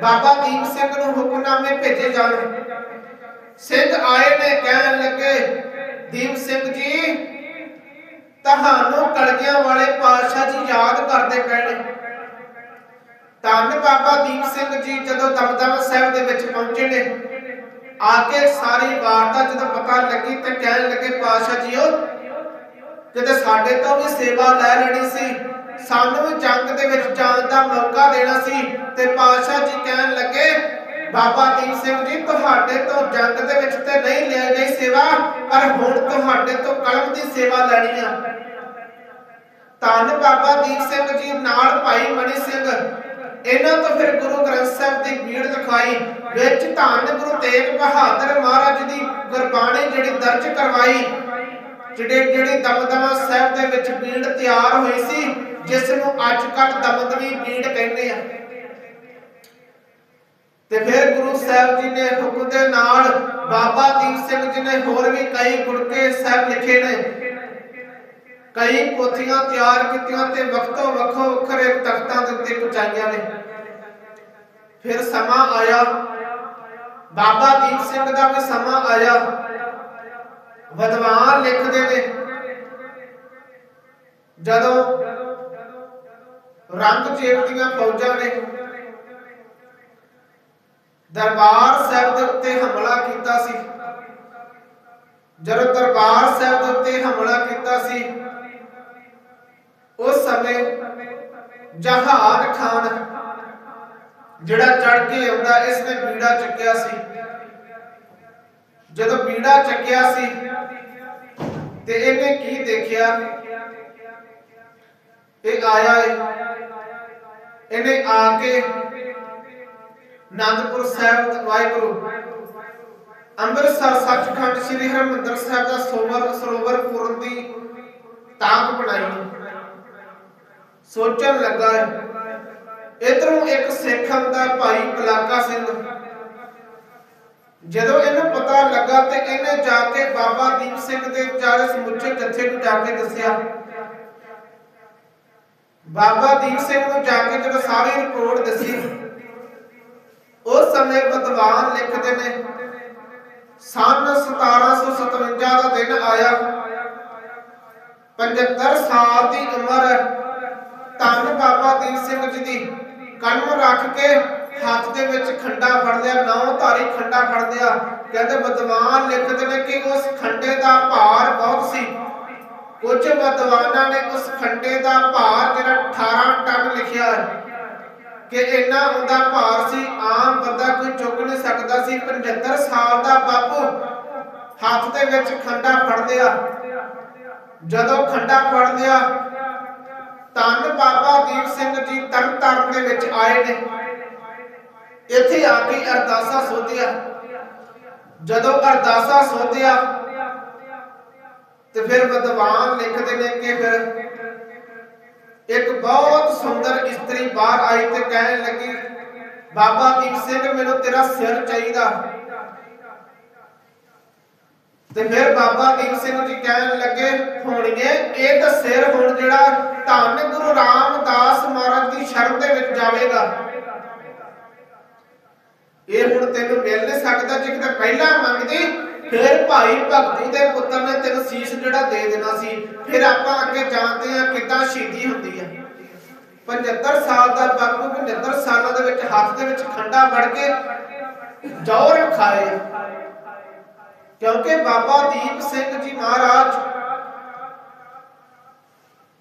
ਬਾਬਾ ਦੀਪ ਸਿੰਘ ਨੂੰ ਹੁਕਮਨਾਮੇ ਭੇਜੇ ਜਾਣ। ਸਿੰਘ ਆਏ ਨੇ, ਕਹਿਣ ਲੱਗੇ, ਦੀਪ ਸਿੰਘ ਜੀ, ਤੁਹਾਨੂੰ ਕਲਗੀਆਂ ਵਾਲੇ ਯਾਦ ਕਰਦੇ ਪਏ ਧੰਨ ਬਾਬਾ ਦੀਪ ਸਿੰਘ ਜੀ ਜਦੋਂ ਦਮਦਮਾ ਸਾਹਿਬ ਦੇ ਵਿੱਚ ਪਹੁੰਚੇ ਨੇ, ਆ ਕੇ ਸਾਰੀ ਵਾਰਤਾ ਜਦੋਂ ਪਤਾ ਲੱਗੀ ਤੇ ਕਹਿਣ ਲੱਗੇ, ਪਾਤਸ਼ਾਹ ਜੀਓ, ਕਿਤੇ ਸਾਡੇ ਤੋਂ ਵੀ ਸੇਵਾ ਲੈ ਲੈਣੀ ਸੀ, ਸਾਨੂੰ ਵੀ ਜੰਗ ਦੇ ਵਿੱਚ ਜਾਣ ਦਾ ਮੌਕਾ ਦੇਣਾ ਸੀ। ਤੇ ਪਾਤਸ਼ਾਹ ਜੀ ਕਹਿਣ ਲੱਗੇ, ਬਾਬਾ ਦੀਪ ਸਿੰਘ ਜੀ, ਤੁਹਾਡੇ ਤੋਂ ਜੰਗ ਦੇ ਵਿੱਚ ਤੇ ਨਹੀਂ ਲੈ ਗਈ ਸੇਵਾ, ਪਰ ਹੁਣ ਤੁਹਾਡੇ ਤੋਂ ਕਲਮ ਦੀ ਸੇਵਾ ਲੈਣੀ ਆ। ਧੰਨ ਬਾਬਾ ਦੀਪ ਸਿੰਘ ਜੀ, ਨਾਲ ਭਾਈ ਮਣੀ ਸਿੰਘ। ਇਹਨਾਂ ਤੋਂ ਫਿਰ ਗੁਰੂ ਗ੍ਰੰਥ ਸਾਹਿਬ ਦੀ ਭੀੜ ਲਿਖਾਈ ਵਿੱਚ ਧੰਨ ਗੁਰੂ ਤੇਗ ਬਹਾਦਰ ਮਹਾਰਾਜ ਦੀ ਗੁਰਬਾਣੀ ਜਿਹੜੀ ਦਰਜ ਕਰਵਾਈ, ਜਿਹੜੇ ਜਿਹੜੀ ਦਮਦਮਾ ਸਾਹਿਬ ਦੇ ਵਿੱਚ ਭੀੜ ਤਿਆਰ ਹੋਈ ਸੀ, ਜਿਸ ਨੂੰ ਅੱਜ ਕੱਲ ਦਮਦਮੀ ਬੀੜ ਕਹਿੰਦੇ ਆ। ਤੇ ਫਿਰ ਗੁਰੂ ਸਾਹਿਬ ਜੀ ਨੇ ਹੁਕਮ ਦੇ ਨਾਲ ਬਾਬਾ ਦੀਪ ਸਿੰਘ ਜੀ ਨੇ ਹੋਰ ਵੀ ਕਈ ਗੁਰਕੇ ਸਾਹਿਬ ਲਿਖੇ ਨੇ। ਕਈ ਪੋਥੀਆਂ ਤਿਆਰ ਕੀਤੀਆਂ ਤੇ ਵਕਤੋਂ ਵੱਖੋ ਵੱਖਰੇ ਤਖਤਾਂ ਦੇ ਉੱਤੇ ਪਹੁੰਚਾਈਆਂ ਨੇ। ਫਿਰ ਸਮਾਂ ਆਇਆ। ਬਾਬਾ ਦੀਪ ਸਿੰਘ ਦਾ ਵੀ ਸਮਾਂ ਆਇਆ। ਵਿਦਵਾਨ ਲਿਖਦੇ ਨੇ, ਜਦੋਂ ਰੰਗ ਚੇਤ ਦੀਆਂ ਫੌਜਾਂ ਨੇ ਦਰਬਾਰ ਸਾਹਿਬ ਦੇ ਉੱਤੇ ਹਮਲਾ ਕੀਤਾ ਸੀ। ਜਦੋਂ ਦਰਬਾਰ ਸਾਹਿਬ ਦੇ ਉੱਤੇ ਹਮਲਾ ਕੀਤਾ ਸੀ ਉਸ ਸਮੇਂ ਜਹਾਨ ਖਾਨ ਜਿਹੜਾ ਚੜ ਕੇ ਆਉਂਦਾ ਇਸ ਨੇ ਬੀੜਾ ਚੱਕਿਆ ਸੀ। ਜਦੋਂ ਬੀੜਾ ਚੱਕਿਆ ਸੀ ਤੇ ਇਹਨੇ ਕੀ ਦੇਖਿਆ? ਇਹ ਆਇਆ ਏ। ਇਹਨੇ ਆ ਕੇ ਆਨੰਦਪੁਰ ਸਾਹਿਬ ਵਾਹਿਗੁਰੂ, ਅੰਮ੍ਰਿਤਸਰ ਸੱਚਖੰਡ ਸ੍ਰੀ ਹਰਿਮੰਦਰ ਸਾਹਿਬ ਦਾ ਸਰੋਵਰ ਸਰੋਵਰ ਪੂਰਨ ਦੀ ਤਾਕ ਬਣਾਈ। ਸੋਚਣ ਲੱਗਾ ਇਧਰੋਂ ਇੱਕ ਸਿੱਖ ਆਉਂਦਾ ਭਾਈ ਪਲਾਕਾ ਸਿੰਘ। ਜਦੋਂ ਇਹਨੂੰ ਪਤਾ ਲੱਗਾ ਤੇ ਇਹਨੇ ਜਾ ਕੇ ਬਾਬਾ ਦੀਪ ਸਿੰਘ ਦੇ ਚਾਰੇ ਸਮੁੱਚੇ ਜੱਥੇ ਨੂੰ ਜਾ ਕੇ ਦੱਸਿਆ। ਬਾਬਾ ਦੀਪ ਸਿੰਘ ਨੂੰ ਜਾ ਕੇ ਜਦੋਂ ਸਾਰੀ ਰਿਪੋਰਟ ਦੱਸੀ, ਉਸ ਸਮੇਂ ਵਿਦਵਾਨ ਲਿਖਦੇ ਨੇ, ਸਨ 1757 ਦਾ ਦਿਨ ਆਇਆ। 75 ਸਾਲ ਦੀ ਉਮਰ ਧੰਨ ਬਾਬਾ ਦੀਪ ਸਿੰਘ ਜੀ ਦੀ ਕਲਮ ਰੱਖ ਕੇ ਹੱਥ ਦੇ ਵਿੱਚ ਖੰਡਾ ਫੜ ਲਿਆ ਨੌ ਧਾਰੀ ਖੰਡਾ ਫੜ ਲਿਆ। ਕਹਿੰਦੇ, ਵਿਦਵਾਨ ਲਿਖਦੇ ਨੇ ਕਿ ਉਸ ਖੰਡੇ ਦਾ ਭਾਰ ਬਹੁਤ ਸੀ। ਕੁਝ ਵਿਦਵਾਨਾਂ ਨੇ ਉਸ ਖੰਡੇ ਦਾ ਭਾਰ ਜਿਹੜਾ 18 ਟਨ ਲਿਖਿਆ ਹੈ, ਕਿ ਇੰਨਾ ਉਹਦਾ ਭਾਰ ਸੀ। ਆਮ ਬੰਦਾ ਕੋਈ ਚੁੱਕ ਨਹੀਂ ਸਕਦਾ ਸੀ। 75 ਸਾਲ ਦਾ ਬਾਪੂ ਹੱਥ ਦੇ ਵਿੱਚ ਖੰਡਾ ਫੜ ਲਿਆ। ਜਦੋਂ ਖੰਡਾ ਫੜ ਲਿਆ ਧੰਨ ਬਾਬਾ ਦੀਪ ਸਿੰਘ ਜੀ ਤਰਨ ਦੇ ਵਿੱਚ ਆਏ ਨੇ। ਇੱਥੇ ਆ ਕੇ ਅਰਦਾਸਾ ਸੋਧਿਆ। ਜਦੋਂ ਅਰਦਾਸਾ ਸੋਧਿਆ, ਤੇ ਫਿਰ ਵਿਦਵਾਨ ਲਿਖਦੇ ਨੇ ਕਿ ਫਿਰ ਇੱਕ ਬਹੁਤ ਸੁੰਦਰ ਇਸਤਰੀ ਬਾਹਰ ਆਈ ਤੇ ਕਹਿਣ ਲੱਗੀ, ਬਾਬਾ ਦੀਪ ਸਿੰਘ, ਮੈਨੂੰ ਤੇਰਾ ਸਿਰ ਚਾਹੀਦਾ। ਤੇ ਫਿਰ ਬਾਬਾ ਦੀਪ ਸਿੰਘ ਜੀ ਕਹਿਣ ਲੱਗੇ ਹੋਣਗੇ ਇਹ ਤਾਂ ਸਿਰ ਹੁਣ ਜਿਹੜਾ ਧੰਨ ਗੁਰੂ ਰਾਮਦਾਸ ਮਹਾਰਾਜ ਦੀ ਸ਼ਰਨ ਦੇ ਵਿੱਚ ਜਾਵੇਗਾ। ਇਹ ਹੁਣ ਤੈਨੂੰ ਮਿਲ ਨਹੀਂ ਸਕਦਾ ਜੇ ਕਿਤੇ ਪਹਿਲਾਂ ਮੰਗਦੀ, ਫਿਰ ਭਾਈ ਭਗਤੀ ਦੇ ਪੁੱਤਰ ਨੇ ਤੈਨੂੰ ਸੀਸ ਜਿਹੜਾ ਦੇ ਦੇਣਾ ਸੀ। ਫਿਰ ਆਪਾਂ ਅੱਗੇ ਜਾਣਦੇ ਆ ਕਿੱਦਾਂ ਸ਼ਹੀਦੀ ਹੁੰਦੀ ਆ 75 ਸਾਲ ਦਾ ਬਾਪੂ 75 ਸਾਲਾਂ ਦੇ ਵਿੱਚ, ਹੱਥ ਦੇ ਵਿੱਚ ਖੰਡਾ ਫੜ ਕੇ ਜੌਹਰ ਖਾਏ। ਕਿਉਂਕਿ ਬਾਬਾ ਦੀਪ ਸਿੰਘ ਜੀ ਮਹਾਰਾਜ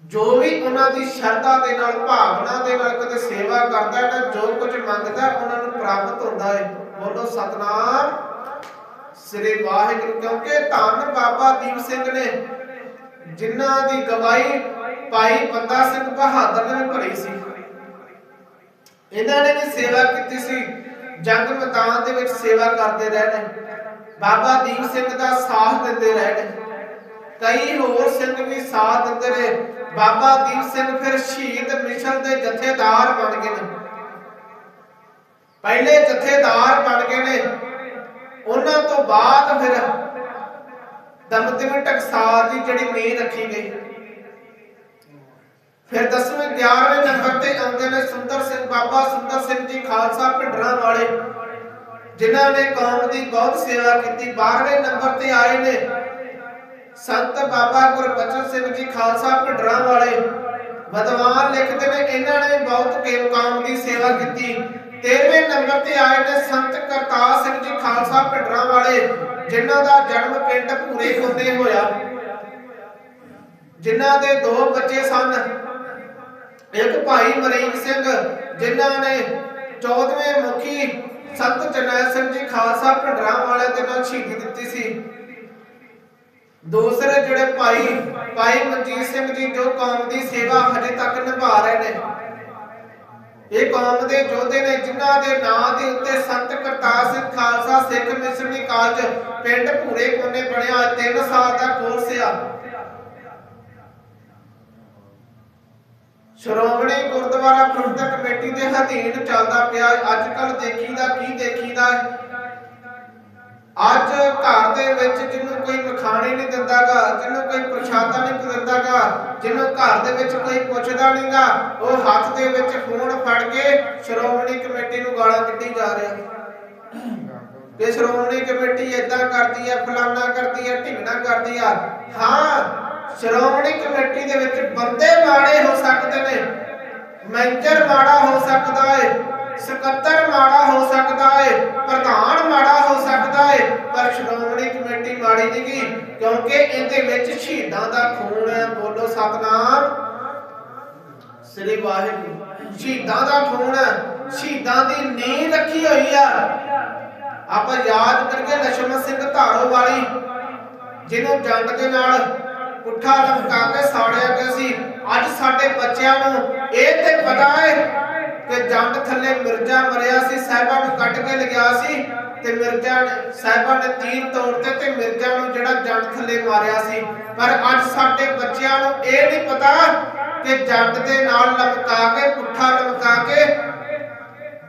ਜੋ ਵੀ ਉਹਨਾਂ ਦੀ ਸ਼ਰਧਾ ਦੇ ਨਾਲ, ਭਾਵਨਾ ਦੇ ਨਾਲ ਕਦੇ ਸੇਵਾ ਕਰਦਾ ਹੈ ਨਾ, ਜੋ ਕੁਝ ਮੰਗਦਾ ਉਹਨਾਂ ਨੂੰ ਪ੍ਰਾਪਤ ਹੁੰਦਾ ਹੈ। ਬੋਲੋ ਸਤਨਾਮ। ਸ੍ਰੀ ਵਾਹਿਗੁਰੂ, ਕਿਉਂਕਿ ਧੰਨ ਬਾਬਾ ਦੀਪ ਸਿੰਘ ਨੇ ਜਿਨ੍ਹਾਂ ਦੀ ਗਵਾਹੀ ਭਾਈ ਬੰਦਾ ਸਿੰਘ ਬਹਾਦਰ ਨੇ ਭਰੀ ਸੀ। ਇਹਨਾਂ ਨੇ ਵੀ ਸੇਵਾ ਕੀਤੀ ਸੀ। ਜੰਗ ਮੈਦਾਨ ਦੇ ਵਿੱਚ ਸੇਵਾ ਕਰਦੇ ਰਹੇ ਨੇ। ਬਾਬਾ ਦੀਪ ਸਿੰਘ ਦਾ ਸਾਥ ਦਿੰਦੇ ਰਹੇ ਨੇ ਕਈ ਹੋਰ ਸਿੰਘ ਵੀ ਸਾਥ ਦਿੰਦੇ ਰਹੇ ਬਾਬਾ ਦੀਪ ਸਿੰਘ ਫਿਰ ਸ਼ਹੀਦ ਮਿਸ਼ਨ ਦੇ ਜਥੇਦਾਰ ਬਣ ਗਏ ਨੇ। ਪਹਿਲੇ ਜਥੇਦਾਰ ਬਣ ਗਏ ਨੇ। ਬਾਅਦ ਫਿਰ ਦਮਦਮੀ ਟਕਸਾਲ ਦੀ ਜਿਹੜੀ ਨੀਂਹ ਰੱਖੀ ਗਈ। ਫਿਰ 10ਵੇਂ 11ਵੇਂ ਨੰਬਰ ਤੇ ਆਉਂਦੇ ਨੇ ਸੁੰਦਰ ਸਿੰਘ, ਬਾਬਾ ਸੁੰਦਰ ਸਿੰਘ ਜੀ ਖਾਲਸਾ ਪਿੰਡਰਾਂ ਵਾਲੇ ਜਿਨ੍ਹਾਂ ਨੇ ਕੌਮ ਦੀ ਬਹੁਤ ਸੇਵਾ ਕੀਤੀ 12ਵੇਂ ਨੰਬਰ ਤੇ ਆਏ ਨੇ। ਸੰਤ ਬਾਬਾ ਗੁਰਬਚਨ ਸਿੰਘ ਜੀ ਖਾਲਸਾ ਪਿੰਡਰਾਂ ਵਾਲੇ। ਵਿਦਵਾਨ ਲਿਖਦੇ ਨੇ, ਇਹਨਾਂ ਨੇ ਬਹੁਤ ਕੌਮ ਦੀ ਸੇਵਾ ਕੀਤੀ। 13ਵੇਂ ਨੰਬਰ ਤੇ ਆਏ ਨੇ ਸੰਤ ਕਰਤਾਰ ਸਿੰਘ ਜੀ ਖਾਲਸਾ ਪਿੰਡਰਾਂ ਵਾਲੇ, ਜਿਨ੍ਹਾਂ ਦਾ ਜਨਮ ਪਿੰਡ ਭੂਰੇ ਕੋਨੇ ਹੋਇਆ। ਜਿਨ੍ਹਾਂ ਦੇ ਦੋ ਬੱਚੇ ਸਨ, ਇੱਕ ਭਾਈ ਮਰੀਕ ਸਿੰਘ, ਜਿਨ੍ਹਾਂ ਨੇ 14ਵੇਂ ਮੁਖੀ ਸੰਤ ਜਰਨੈਲ ਸਿੰਘ ਜੀ ਖਾਲਸਾ ਭਿੰਡਰਾਂ ਵਾਲੇ ਦੇ ਨਾਲ ਸ਼ਹੀਦੀ ਦਿੱਤੀ ਸੀ। ਦੂਸਰੇ ਜਿਹੜੇ ਭਾਈ ਭਾਈ ਮਨਜੀਤ ਸਿੰਘ ਜੀ, ਜੋ ਕੌਮ ਦੀ ਸੇਵਾ ਹਜੇ ਤੱਕ ਨਿਭਾ ਰਹੇ ਨੇ। ਇਹ ਕੌਮ ਦੇ ਯੋਧੇ ਨੇ, ਜਿਨ੍ਹਾਂ ਦੇ ਨਾਂ ਦੇ ਉੱਤੇ ਸੰਤ ਕਰਤਾਰ ਸਿੰਘ ਖਾਲਸਾ ਸਿੱਖ ਮਿਸ਼ਨਰੀ ਕਾਲਜ ਪਿੰਡ ਭੂਰੇ ਕੋਨੇ ਬਣਿਆ 3 ਸਾਲ ਦਾ ਕੋਰਸ ਆ। ਸ਼੍ਰੋਮਣੀ ਗੁਰਦੁਆਰਾ ਪ੍ਰਬੰਧਕ ਕਮੇਟੀ ਦੇ ਅਧੀਨ ਚੱਲਦਾ ਪਿਆ ਅੱਜ ਕੱਲ ਦੇਖੀਦਾ ਕੀ ਦੇਖੀਦਾ ਅੱਜ ਘਰ ਦੇ ਵਿੱਚ ਜਿਹਨੂੰ ਕੋਈ ਮਖਾਣੇ ਨਹੀਂ ਦਿੰਦਾਗਾ ਜਿਹਨੂੰ ਕੋਈ ਪ੍ਰਸ਼ਾਦਾ ਨਹੀਂ ਦਿੰਦਾਗਾ ਜਿਹਨੂੰ ਘਰ ਦੇ ਵਿੱਚ ਕੋਈ ਪੁੱਛਦਾ ਨਹੀਂਗਾ ਉਹ ਹੱਥ ਦੇ ਵਿੱਚ ਫੋਨ ਫੜ ਕੇ ਸ਼੍ਰੋਮਣੀ ਕਮੇਟੀ ਨੂੰ ਗਾਲਾਂ ਕੱਢੀ ਜਾ ਰਿਹਾ ਕਿ ਸ਼੍ਰੋਮਣੀ ਕਮੇਟੀ ਇਦਾਂ ਕਰਦੀ ਹੈ, ਫਲਾਨਾ ਕਰਦੀ ਹੈ, ਢਿੰਗਣਾ ਕਰਦੀ ਆ ਹਾਂ ਸ਼੍ਰੋਮਣੀ ਕਮੇਟੀ ਦੇ ਵਿੱਚ ਬੰਦੇ ਮਾੜੇ ਹੋ ਸਕਦੇ ਨੇ ਮੈਂਟਰ ਮਾੜਾ ਹੋ ਸਕਦਾ ਹੈ ਸਕੱਤਰ ਮਾੜਾ ਹੋ ਸਕਦਾ ਹੈ ਪ੍ਰਧਾਨ ਮਾੜਾ ਹੋ ਸਕਦਾ ਹੈ ਪਰ ਸ਼੍ਰੋਮਣੀ ਕਮੇਟੀ ਮਾੜੀ ਨਹੀਂ ਗਈ ਕਿਉਂਕਿ ਇਹਦੇ ਵਿੱਚ ਸ਼ਹੀਦਾਂ ਦਾ ਖੂਨ ਹੈ। ਬੋਲੋ ਸਤਨਾਮ। ਸ੍ਰੀ ਵਾਹਿਗੁਰੂ, ਸ਼ਹੀਦਾਂ ਦਾ ਖੂਨ ਹੈ, ਸ਼ਹੀਦਾਂ ਦੀ ਨੀਂਹ ਰੱਖੀ ਹੋਈ ਆ। ਆਪਾਂ ਯਾਦ ਕਰਕੇ ਲਛਮਣ ਸਿੰਘ ਧਾਰੋ ਵਾਲੀ ਜਿਹਨੂੰ ਜੰਗ ਦੇ ਨਾਲ ਪੁੱਠਾ ਲਮਕਾ ਕੇ ਸਾੜਿਆ ਗਿਆ ਸੀ। ਅੱਜ ਸਾਡੇ ਬੱਚਿਆਂ ਨੂੰ ਇਹ ਤੇ ਪਤਾ ਹੈ ਕਿ ਜੰਡ ਥੱਲੇ ਮਿਰਜ਼ਾ ਮਰਿਆ ਸੀ, ਸਾਹਿਬਾ ਨੂੰ ਕੱਟ ਕੇ ਲਗਿਆ ਸੀ ਤੇ ਮਿਰਜ਼ਾ ਨੇ ਸਾਹਿਬਾ ਨੇ ਤੀਰ ਤੋੜਤੇ ਤੇ ਮਿਰਜ਼ਾ ਨੂੰ ਜਿਹੜਾ ਜੰਡ ਥੱਲੇ ਮਾਰਿਆ ਸੀ। ਪਰ ਅੱਜ ਸਾਡੇ ਬੱਚਿਆਂ ਨੂੰ ਇਹ ਨਹੀਂ ਪਤਾ ਕਿ ਜੰਡ ਦੇ ਨਾਲ ਲਮਕਾ ਕੇ, ਪੁੱਠਾ ਲਮਕਾ ਕੇ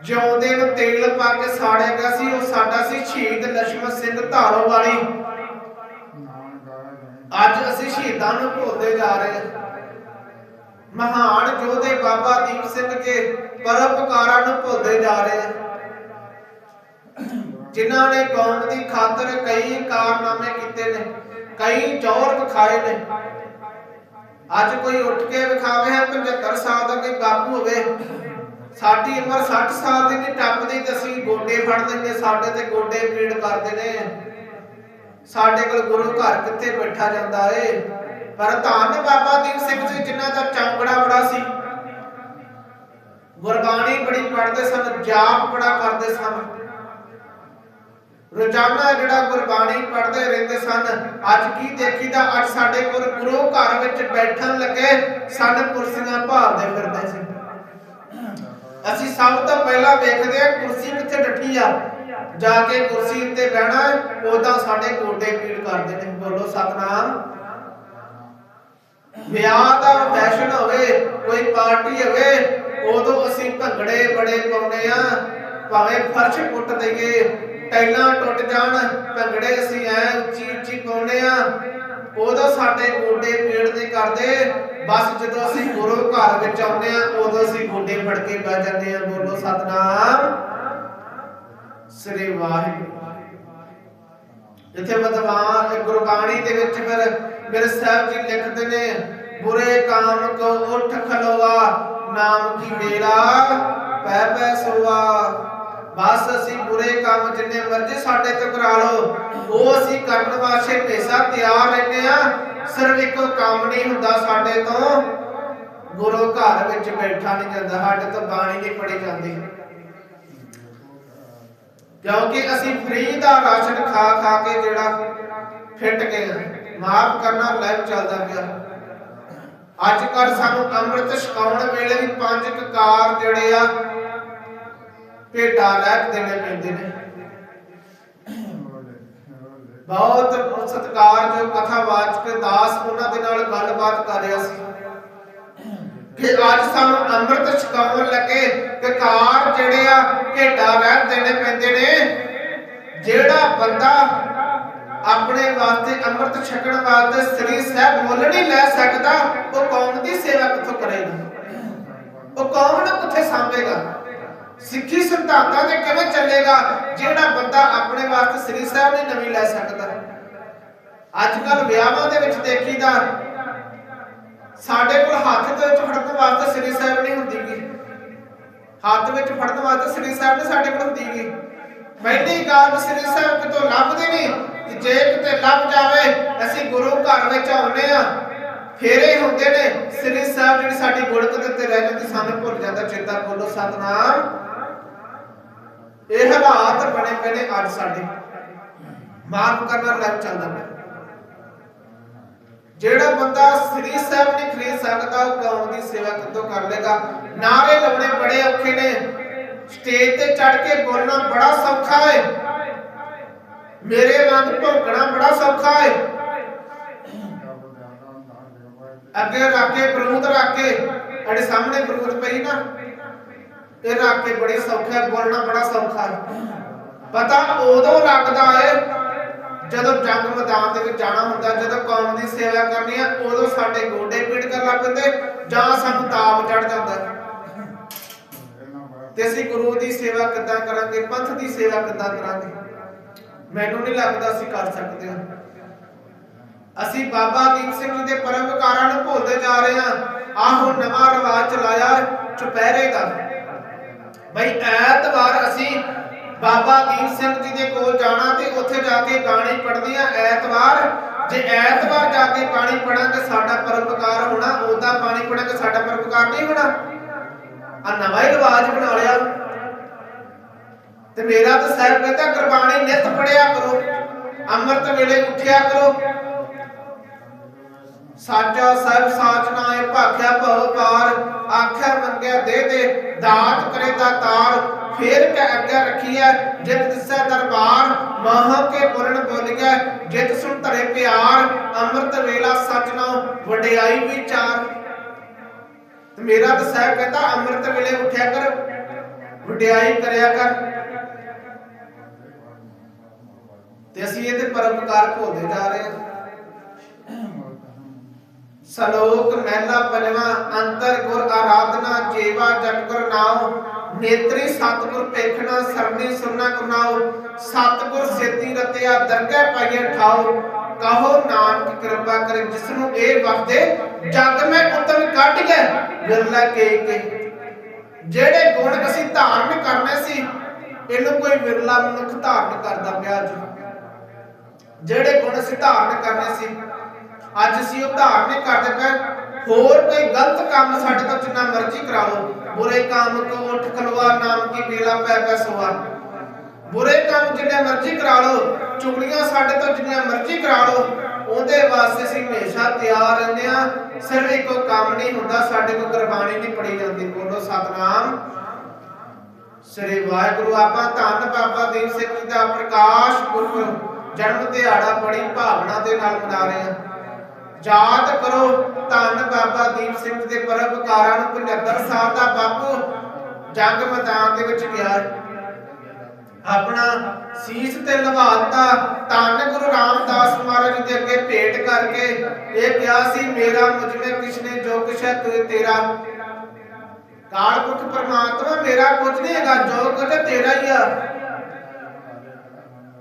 ਜਿਉਂਦੇ ਨੂੰ ਤੇਲ ਪਾ ਕੇ ਸਾੜਿਆ ਗਿਆ ਸੀ। ਉਹ ਸਾਡਾ ਸੀ ਸ਼ਹੀਦ ਲక్ష్మణ ਸਿੰਘ ਧਾਰੋ ਵਾਲੀ ਅੱਜ ਅਸੀਂ ਸ਼ਹੀਦਾਂ ਨੂੰ ਭੁੱਲਦੇ ਜਾ ਰਹੇ ਹਾਂ। ਮਹਾਨ ਯੋਧੇ ਬਾਬਾ ਦੀਪ ਸਿੰਘ ਕੇ ਪਰਉਪਕਾਰਾਂ ਨੂੰ ਭੁੱਲਦੇ ਜਾ ਰਹੇ ਹਾਂ। ਜਿਨ੍ਹਾਂ ਨੇ ਕੌਮ ਦੀ ਖਾਤਰ ਕਈ ਕਾਰਨਾਮੇ ਕੀਤੇ ਨੇ, ਕਈ ਜੌਹਰ ਵਿਖਾਏ ਨੇ। ਅੱਜ ਕੋਈ ਉੱਠ ਕੇ ਵਿਖਾਵੇ ਹੈ 75 ਸਾਲ ਦਾ ਕੋਈ ਬਾਪੂ ਹੋਵੇ। ਸਾਡੀ ਉਮਰ 60 ਸਾਲ ਦੀ ਨਹੀਂ, ਟੱਪਦੀ ਤੇ ਅਸੀਂ ਗੋਡੇ ਫੜ ਲੈਂਦੇ, ਸਾਡੇ ਤੇ ਗੋਡੇ ਪੀੜ ਕਰਦੇ ਨੇ। ਸਾਡੇ ਕੋਲ ਗੁਰੂ ਘਰ ਕਿੱਥੇ ਬੈਠਾ ਜਾਂਦਾ ਏ? ਪਰ ਧੰਨ ਬਾਬਾ ਦੀਪ ਸਿੰਘ ਜੀ, ਜਿਨ੍ਹਾਂ ਦਾ ਚੌਂਕੜਾ ਬੜਾ ਸੀ। ਗੁਰਬਾਣੀ ਬੜੀ ਪੜ੍ਹਦੇ ਸਨ, ਜਾਪ ਬੜਾ ਕਰਦੇ ਸਨ। ਰੋਜ਼ਾਨਾ ਜਿਹੜਾ ਗੁਰਬਾਣੀ ਪੜ੍ਹਦੇ ਰਹਿੰਦੇ ਸਨ, ਅੱਜ ਕੀ ਦੇਖੀਦਾ? ਅੱਜ ਸਾਡੇ ਕੋਲ ਗੁਰੂ ਘਰ ਵਿੱਚ ਬੈਠਣ ਲੱਗੇ ਸਨ ਕੁਰਸੀਆਂ ਭਾਲਦੇ ਫਿਰਦੇ ਸੀ। ਅਸੀਂ ਸਭ ਤੋਂ ਪਹਿਲਾਂ ਵੇਖਦੇ ਆ ਕੁਰਸੀ ਕਿੱਥੇ ਡੱਠੀ ਆ। ਜਾ ਕੇ ਕੁਰਸੀ ਤੇ ਬਹਿਣਾ ਉਦਾਂ ਸਾਡੇ ਗੋਡੇ ਪੀੜ ਕਰਦੇ ਨੇ, ਬੋਲੋ, ਸਤਨਾਮ। ਵਿਆਹ ਦਾ ਫੈਸ਼ਨ ਹੋਵੇ, ਕੋਈ ਪਾਰਟੀ ਹੋਵੇ, ਉਦੋਂ ਅਸੀਂ ਭੰਗੜੇ ਬੜੇ ਪਾਉਂਦੇ ਆ ਭਾਵੇਂ ਫਰਸ਼ ਪੁੱਟ ਦਈਏ ਟੈਲਾਂ ਟੁੱਟ ਜਾਣ, ਭੰਗੜੇ ਅਸੀਂ ਐ ਉੱਚੀ ਉੱਚੀ ਪਾਉਂਦੇ ਆ ਉਦੋਂ ਸਾਡੇ ਗੋਡੇ ਪੀੜ ਨਹੀਂ ਕਰਦੇ। ਬਸ ਜਦੋਂ ਅਸੀਂ ਗੁਰੂ ਘਰ ਵਿੱਚ ਆਉਂਦੇ ਆ ਉਦੋਂ ਅਸੀਂ ਗੋਡੇ ਫੜ ਕੇ ਬਹਿ ਜਾਂਦੇ ਆ ਬੋਲੋ, ਸਤਨਾਮ। ਸ੍ਰੀ ਵਾਹਿਗੁਰੂ। ਜਿੱਥੇ ਵਿਦਵਾਨ ਗੁਰਬਾਣੀ ਦੇ ਵਿੱਚ ਫਿਰ ਮੇਰੇ ਸਾਹਿਬ ਜੀ ਲਿਖਦੇ ਨੇ, ਬੁਰੇ ਕਾਮ ਕੋ ਉਠ ਖਲੋਆ, ਨਾਮ ਕੀ ਮੇਰਾ? ਪੈ ਪੈ ਸੁਆ। ਬਸ ਅਸੀਂ ਬੁਰੇ ਕੰਮ ਜਿੰਨੇ ਮਰਜ਼ੀ ਸਾਡੇ ਤੋਂ ਕਰਾ ਲਓ, ਉਹ ਅਸੀਂ ਕਰਨ ਵਾਸਤੇ ਪੈਸਾ ਤਿਆਰ ਰਹਿੰਦੇ ਆ ਸਿਰਫ ਇੱਕੋ ਕੰਮ ਨਹੀਂ ਹੁੰਦਾ ਸਾਡੇ ਤੋਂ। ਗੁਰੂ ਘਰ ਵਿੱਚ ਬੈਠਾ ਨਹੀਂ ਜਾਂਦਾ, ਸਾਡੇ ਤੋਂ ਬਾਣੀ ਨਹੀਂ ਪੜੀ ਜਾਂਦੀ। ਕਿਉਂਕਿ ਅਸੀਂ ਫ੍ਰੀ ਦਾ ਰਾਸ਼ਨ ਖਾ ਖਾ ਕੇ ਜਿਹੜਾ ਫਿੱਟ ਗਏ ਮਾਫ ਕਰਨਾ ਲਾਈਵ ਚੱਲਦਾ ਪਿਆ। ਅੱਜ ਕੱਲ ਸਾਨੂੰ ਅੰਮ੍ਰਿਤ ਛਕਾਉਣ ਵੇਲੇ ਵੀ ਪੰਜ ਕਕਾਰ ਜਿਹੜੇ ਆ ਭੇਟਾ ਲੈ ਕੇ ਦੇਣੇ ਪੈਂਦੇ ਨੇ। ਬਹੁਤ ਸਤਿਕਾਰ ਜੋ ਕਥਾਵਾਚਕ ਦਾਸ ਉਹਨਾਂ ਦੇ ਨਾਲ ਗੱਲਬਾਤ ਕਰ ਰਿਹਾ ਸੀ ਕਿ ਅੱਜ ਅੰਮ੍ਰਿਤ ਛਕਾਉਣ ਲੱਗੇ ਕਕਾਰ ਜਿਹੜੇ ਆ ਭੇਟਾ ਰਹਿ ਦੇਣੇ ਪੈਂਦੇ ਨੇ। ਜਿਹੜਾ ਬੰਦਾ ਆਪਣੇ ਵਾਸਤੇ ਅੰਮ੍ਰਿਤ ਛਕਣ ਵਾਸਤੇ ਸ੍ਰੀ ਸਾਹਿਬ ਮੁੱਲ ਨਹੀਂ ਲੈ ਸਕਦਾ, ਉਹ ਕੌਮ ਦੀ ਸੇਵਾ ਕਿੱਥੋਂ ਕਰੇਗਾ? ਉਹ ਕੌਮ ਨੂੰ ਕਿੱਥੇ ਸਾਂਭੇਗਾ? ਸਿੱਖੀ ਸਿਧਾਂਤਾਂ ਤੇ ਕਿਵੇਂ ਚੱਲੇਗਾ? ਜਿਹੜਾ ਬੰਦਾ ਆਪਣੇ ਵਾਸਤੇ ਸ੍ਰੀ ਸਾਹਿਬ ਨਹੀਂ ਨਵੀਂ ਲੈ ਸਕਦਾ। ਅੱਜ ਕੱਲ ਵਿਆਹਾਂ ਦੇ ਵਿੱਚ ਦੇਖੀਦਾ ਸਾਡੇ ਕੋਲ ਹੱਥ ਦੇ ਵਿੱਚ ਫੜਨ ਵਾਸਤੇ ਸ੍ਰੀ ਸਾਹਿਬ ਨਹੀਂ ਹੁੰਦੀਗੀ ਹੱਥ ਵਿੱਚ ਫੜਨ ਵਾਸਤੇ ਸ੍ਰੀ ਸਾਹਿਬ ਨਹੀਂ ਸਾਡੇ ਕੋਲ ਹੁੰਦੀਗੀ ਪਹਿਲੀ ਗੱਲ ਸ੍ਰੀ ਸਾਹਿਬ ਕਿਤੋਂ ਲੱਭਦੇ ਨਹੀਂ ਕਿ ਜੇ ਕਿਤੇ ਲੱਭ ਜਾਵੇ, ਅਸੀਂ ਗੁਰੂ ਘਰ ਵਿੱਚ ਆਉਨੇ ਆ ਫੇਰੇ ਹੁੰਦੇ ਨੇ ਸ੍ਰੀ ਸਾਹਿਬ ਜਿਹੜੀ ਸਾਡੀ ਗੁੜਕ ਦੇ ਉੱਤੇ ਰਹਿ ਜਾਂਦੀ, ਸਾਨੂੰ ਭੁੱਲ ਜਾਂਦਾ, ਚੇਤਾ ਬੋਲੋ ਸਤਨਾਮ। ਇਹ ਹਾਲਾਤ ਬਣੇ ਪਏ ਨੇ ਅੱਜ ਸਾਡੇ। ਮਾਫ ਕਰਨਾ, ਲੱਗ ਚੱਲਦਾ ਪਿਆ। ਜਿਹੜਾ ਬੰਦਾ ਸ੍ਰੀ ਸਾਹਿਬ ਨਹੀਂ ਖਰੀਦ ਸਕਦਾ, ਉਹ ਕੌਮ ਦੀ ਸੇਵਾ ਕਿੱਥੋਂ ਕਰ ਲੇਗਾ? ਨਾਰੇ ਲਾਉਣੇ ਬੜੇ ਔਖੇ ਨੇ। ਸਟੇਜ ਤੇ ਚੜ ਕੇ ਬੋਲਣਾ ਬੜਾ ਸੌਖਾ ਹੈ ਮੇਰੇ ਵਾਂਗ ਭੌਂਕਣਾ ਬੜਾ ਸੌਖਾ ਹੈ ਅੱਗੇ ਰੱਖ ਕੇ ਬਰੂਦ ਰੱਖ ਕੇ, ਸਾਡੇ ਸਾਹਮਣੇ ਬਰੂਦ ਪਈ ਨਾ, ਇਹ ਰੱਖ ਕੇ ਬੜੀ ਸੌਖਾ ਬੋਲਣਾ ਬੜਾ ਸੌਖਾ ਪਤਾ ਉਦੋਂ ਲੱਗਦਾ ਹੈ ਜਦੋਂ ਜੰਗ ਮੈਦਾਨ ਦੇ ਵਿੱਚ ਜਾਣਾ ਹੁੰਦਾ, ਜਦੋਂ ਕੌਮ ਦੀ ਸੇਵਾ ਕਰਨੀ ਆ, ਉਦੋਂ ਸਾਡੇ ਗੋਡੇ ਪੀੜ ਕਰਨ ਲੱਗ ਪੈਂਦੇ, ਜਾਂ ਸਾਨੂੰ ਤਾਪ ਚੜ ਜਾਂਦਾ। ਤੇ ਅਸੀਂ ਗੁਰੂ ਦੀ ਸੇਵਾ ਕਿੱਦਾਂ ਕਰਾਂਗੇ, ਪੰਥ ਦੀ ਸੇਵਾ ਕਿੱਦਾਂ ਕਰਾਂਗੇ? ਮੈਨੂੰ ਨਹੀਂ ਲੱਗਦਾ ਅਸੀਂ ਕਰ ਸਕਦੇ ਹਾਂ। ਅਸੀਂ ਬਾਬਾ ਦੀਪ ਸਿੰਘ ਜੀ ਦੇ ਪਰਮਕਾਰਾਂ ਨੂੰ ਭੁੱਲਦੇ ਜਾ ਰਹੇ ਹਾਂ। ਆਹੋ ਨਵਾਂ ਰਿਵਾਜ ਚਲਾਇਆ ਚੁਪਹਿਰੇ ਦਾ। ਬਈ ਐਤਵਾਰ ਅਸੀਂ ਬਾਬਾ ਦੀਪ ਸਿੰਘ ਜੀ ਦੇ ਕੋਲ ਜਾਣਾ ਤੇ ਉੱਥੇ ਜਾ ਕੇ ਬਾਣੀ ਪੜ੍ਹਨੀ ਆ। ਐਤਵਾਰ, ਜੇ ਐਤਵਾਰ ਜਾ ਕੇ ਬਾਣੀ ਪੜਾਂਗੇ, ਸਾਡਾ ਪਰਉਪਕਾਰ ਹੋਣਾ ਉਦਾਂ ਬਾਣੀ ਪੜਾਂਗੇ, ਸਾਡਾ ਪਰਉਪਕਾਰ ਨਹੀਂ ਹੋਣਾ। ਆ ਨਵਾਂ ਹੀ ਰਿਵਾਜ ਬਣਾ ਲਿਆ। ਤੇ ਮੇਰਾ ਤਾਂ ਸਾਹਿਬ ਕਹਿੰਦਾ, ਗੁਰਬਾਣੀ ਨਿਤ ਪੜਿਆ ਕਰੋ। ਅੰਮ੍ਰਿਤ ਵੇਲੇ ਉੱਠਿਆ ਕਰੋ। ਸਾਚਾ ਸਾਹਿਬ ਸਾਚ ਨਾਏ ਭਾਖਿਆ ਭਉ ਪਾਰ, ਆਖਿਆ ਮੰਗਿਆ ਦੇ ਦੇ, ਦਾਤ ਕਰੇ ਦਾਤਾਰ ਫੇਰ ਕੇ ਅੱਗੇ ਰੱਖੀਐ, ਜਿਤ ਦਿਸੈ ਦਰਬਾਰ, ਮਾਹ ਕੇ ਪੁਰਨ ਬੋਲਿਆ ਜਿਤ ਸੁਣ ਧਰੇ ਪਿਆਰ, ਅੰਮ੍ਰਿਤ ਵੇਲਾ ਸਚ ਵਡਿਆਈ ਵਿਚਾਰ ਮੇਰਾ ਤਾਂ ਸਾਹਿਬ ਕਹਿੰਦਾ, ਅੰਮ੍ਰਿਤ ਵੇਲੇ ਉੱਠਿਆ ਕਰ, ਵਡਿਆਈ ਕਰਿਆ ਕਰ। ਤੇ ਅਸੀਂ ਇਹਦੇ ਪਰਮਕਾਰ ਭੁੱਲਦੇ ਜਾ ਰਹੇ ਹਾਂ। ਸਲੋਕ ਮਹਿਲਾ ਪੰਜਵਾ, ਅੰਤਰ ਗੁਰ ਆਰਾਧਨਾ, ਜੇਵਾ ਜਪਗੁਰ ਨਾਉ, ਨੇਤਰੀ ਸਤਗੁਰ ਪੇਖਣਾ ਸਰਨੀ ਸੁਨਣਾ ਗੁਰਨਾਉ, ਸਤਗੁਰ ਸੇਤੀ ਰਤਿਆ, ਦਰਗਹਿ ਪਾਈਏ ਠਾਉ। ਕਹੋ ਨਾਨਕ ਕਿਰਪਾ ਕਰੇ ਜਿਸ ਨੂੰ ਇਹ ਵਰਦੇ ਜਗ ਮੈਂ ਉਤਮ ਕੱਢ ਗਏ ਵਿਰਲਾ ਕੇ ਕੇ। ਜਿਹੜੇ ਗੁਣ ਅਸੀਂ ਧਾਰਨ ਕਰਨੇ ਸੀ, ਇਹਨੂੰ ਕੋਈ ਵਿਰਲਾ ਮਨੁੱਖ ਧਾਰਨ ਕਰਦਾ ਪਿਆ ਜੀ। ਜਿਹੜੇ ਗੁਣ ਅਸੀਂ ਧਾਰਨ ਕਰਨੇ ਸੀ ਅੱਜ ਅਸੀਂ ਉਹ ਧਾਰਨ ਕਰਦੇ ਪਏ ਹੋਰ ਕੋਈ ਗਲਤ ਕੰਮ ਸਾਡੇ ਤੋਂ ਜਿੰਨਾ ਮਰਜ਼ੀ ਕਰਾ ਬੁਰੇ ਕੰਮ ਤੋਂ ਉੱਠ ਖਲਵਾ ਨਾਮ ਕੀ ਵੇਲਾ ਪੈ ਪੈ ਸਵਾ ਬੁਰੇ ਕੰਮ ਜਿੰਨੇ ਮਰਜ਼ੀ ਕਰਾ ਲਓ। ਚੁਗਲੀਆਂ ਸਾਡੇ ਤੋਂ ਜਿੰਨੀਆਂ ਮਰਜ਼ੀ ਕਰਾ ਲਓ। ਉਹਦੇ ਵਾਸਤੇ ਅਸੀਂ ਹਮੇਸ਼ਾ ਤਿਆਰ ਰਹਿੰਦੇ ਆ ਸਿਰਫ ਇੱਕੋ ਕੰਮ ਨਹੀਂ ਹੁੰਦਾ, ਸਾਡੇ ਕੋਲ ਕੁਰਬਾਨੀ ਨਹੀਂ ਪੜੀ ਜਾਂਦੀ। ਬੋਲੋ ਸਤਨਾਮ। ਸ੍ਰੀ ਵਾਹਿਗੁਰੂ, ਆਪਾਂ ਧੰਨ ਬਾਬਾ ਦੀਪ ਸਿੰਘ ਜੀ ਦਾ ਪ੍ਰਕਾਸ਼ ਪੁਰਬ ਜਨਮ ਦਿਹਾੜਾ ਬੜੀ ਭਾਵਨਾ ਦੇ ਨਾਲ ਮਨਾ ਰਹੇ ਹਾਂ। ਯਾਦ ਕਰੋ, ਧੰਨ ਬਾਬਾ ਦੀਪ ਸਿੰਘ ਦੇ ਪਰਉਪਕਾਰਾਂ ਨੂੰ 75 ਸਾਲ ਦਾ ਬਾਪੂ ਜੰਗ ਮੈਦਾਨ ਦੇ ਵਿੱਚ ਗਿਆ। ਆਪਣਾ ਸੀਸ ਤੇ ਲਵਾਤਾ ਧੰਨ ਗੁਰੂ ਰਾਮਦਾਸ ਮਹਾਰਾਜ ਦੇ ਅੱਗੇ ਭੇਟ ਕਰਕੇ ਇਹ ਕਿਹਾ ਸੀ, ਮੇਰਾ ਮੁਝ ਕਿਸਨੇ ਜੋ ਕੁਛ ਹੈ ਤੂੰ ਤੇਰਾ। ਕਾਲ ਪੁਰਖ ਪ੍ਰਮਾਤਮਾ ਮੇਰਾ ਕੁਝ ਨਹੀਂ ਹੈਗਾ, ਜੋ ਕੁਝ ਤੇਰਾ ਹੀ ਆ।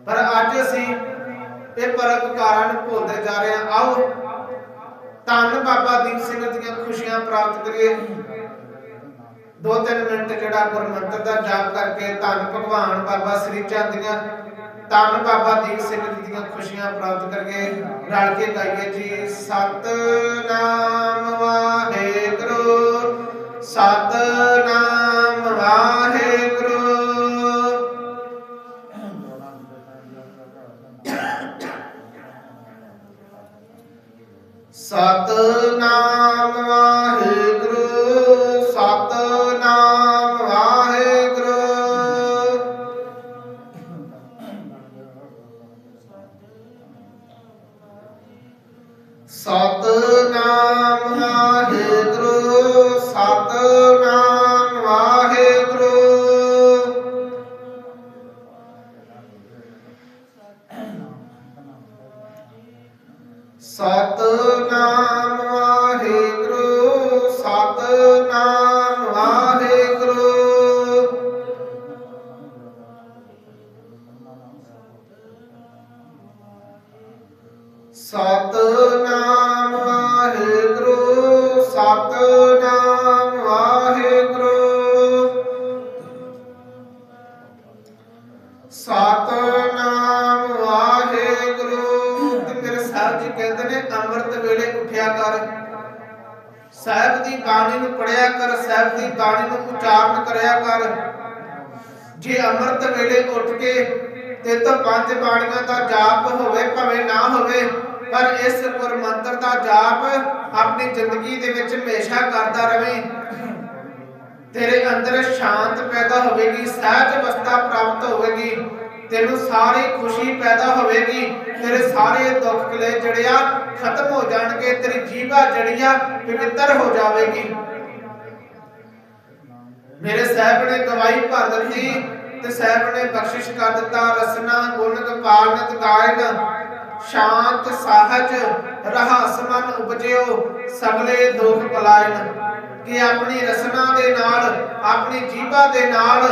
ਪਰ ਅੱਜ ਅਸੀਂ ਇਹ ਪਰਉਪਕਾਰਾਂ ਨੂੰ ਭੁੱਲਦੇ ਜਾ ਰਹੇ ਹਾਂ। ਆਓ ਧੰਨ ਬਾਬਾ ਦੀਪ ਸਿੰਘ ਦੀਆਂ ਖੁਸ਼ੀਆਂ ਪ੍ਰਾਪਤ ਕਰੀਏ। ਦੋ ਤਿੰਨ ਮਿੰਟ ਜਿਹੜਾ ਗੁਰਮੰਤਰ ਦਾ ਜਾਪ ਕਰਕੇ ਧੰਨ ਭਗਵਾਨ ਬਾਬਾ ਸ੍ਰੀ ਚੰਦ ਦੀਆਂ, ਧੰਨ ਬਾਬਾ ਦੀਪ ਸਿੰਘ ਜੀ ਦੀਆਂ ਖੁਸ਼ੀਆਂ ਪ੍ਰਾਪਤ ਕਰਕੇ ਰਲ ਕੇ ਗਾਈਏ ਜੀ, ਸਤਨਾਮ ਵਾਹਿਗੁਰੂ, ਸਤਨਾਮ ਸਤਨਾਮ ਸਤਨਾਮ ਪੰਜ ਬਾਣੀਆਂ ਦਾ ਜਾਪ ਹੋਵੇ, ਭਾਵੇਂ ਨਾ ਹੋਵੇ, ਪਰ ਇਸ ਗੁਰ ਦਾ ਜਾਪ ਆਪਣੀ ਜ਼ਿੰਦਗੀ ਦੇ ਵਿੱਚ ਹਮੇਸ਼ਾ ਕਰਦਾ ਰਵੇਂ। ਤੇਰੇ ਅੰਦਰ ਸ਼ਾਂਤ ਪੈਦਾ ਹੋਵੇਗੀ, ਸਹਿਜ ਅਵਸਥਾ ਪ੍ਰਾਪਤ ਹੋਵੇਗੀ, ਤੈਨੂੰ ਸਾਰੀ ਖੁਸ਼ੀ ਪੈਦਾ ਹੋਵੇਗੀ, ਤੇਰੇ ਸਾਰੇ ਦੁੱਖ ਕਲੇ ਆ ਖਤਮ ਹੋ ਜਾਣਗੇ, ਤੇਰੀ ਜੀਵਾ ਜਿਹੜੀ ਆ ਪਵਿੱਤਰ ਹੋ ਜਾਵੇਗੀ। ਮੇਰੇ ਸਾਹਿਬ ਨੇ ਗਵਾਹੀ ਭਰ ਦਿੱਤੀ ਤੇ ਸਾਹਿਬ ਨੇ ਬਖਸ਼ਿਸ਼ ਕਰ ਦਿੱਤਾ, ਰਸਨਾ, ਗੁਣ ਗੋਪਾਲਨਤ ਗਾਇਨ ਸ਼ਾਂਤ, ਸਾਹਜ, ਰਹਸ, ਮਨ ਉਪਜਿਓ, ਸਗਲੇ ਦੁਖ ਪਲਾਇਨ ਕਿ ਆਪਣੀ ਰਸਨਾ ਦੇ ਨਾਲ, ਆਪਣੀ ਜੀਭਾ ਦੇ ਨਾਲ,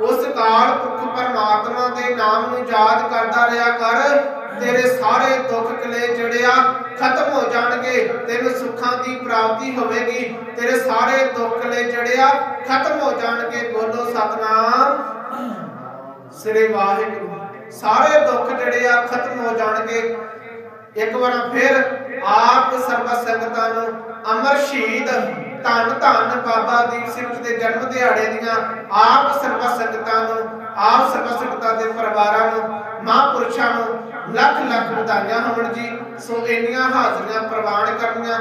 ਉਸ ਕਾਲ ਪੁਰਖ ਪਰਮਾਤਮਾ ਦੇ ਨਾਮ ਨੂੰ ਯਾਦ ਕਰਦਾ ਰਿਹਾ ਕਰ, ਤੇਰੇ ਸਾਰੇ ਦੁੱਖ ਕਲੇ ਜੜਿਆ ਖਤਮ ਹੋ ਜਾਣਗੇ, ਤੈਨੂੰ ਸੁੱਖਾਂ ਦੀ ਪ੍ਰਾਪਤੀ ਹੋਵੇਗੀ। ਤੇਰੇ ਸਾਰੇ ਦੁੱਖ ਕਲੇ ਜੜਿਆ ਖਤਮ ਹੋ ਜਾਣਗੇ, ਬੋਲੋ ਸਤਨਾਮ। ਸ੍ਰੀ ਵਾਹਿਗੁਰੂ। ਸਾਰੇ ਦੁੱਖ ਜਿਹੜੇ ਆ ਖਤਮ ਹੋ ਜਾਣਗੇ। ਇੱਕ ਵਾਰ ਫਿਰ ਆਪ ਸਰਬ ਸੰਗਤਾਂ ਨੂੰ ਅਮਰ ਸ਼ਹੀਦ ਧੰਨ ਧੰਨ ਬਾਬਾ ਦੀਪ ਸਿੰਘ ਦੇ ਜਨਮ ਦਿਹਾੜੇ ਦੀਆਂ ਆਪ ਸਰਬ ਸੰਗਤਾਂ ਨੂੰ, ਆਪ ਸਰਬ ਸੰਗਤਾਂ ਦੇ ਪਰਿਵਾਰਾਂ ਨੂੰ, ਮਹਾਂਪੁਰਸ਼ਾਂ ਨੂੰ ਲੱਖ ਲੱਖ ਵਧਾਈਆਂ ਹੋਣ ਜੀ। ਸੋ ਇੰਨੀਆਂ ਹਾਜ਼ਰੀਆਂ ਪ੍ਰਵਾਨ ਕਰਨੀਆਂ,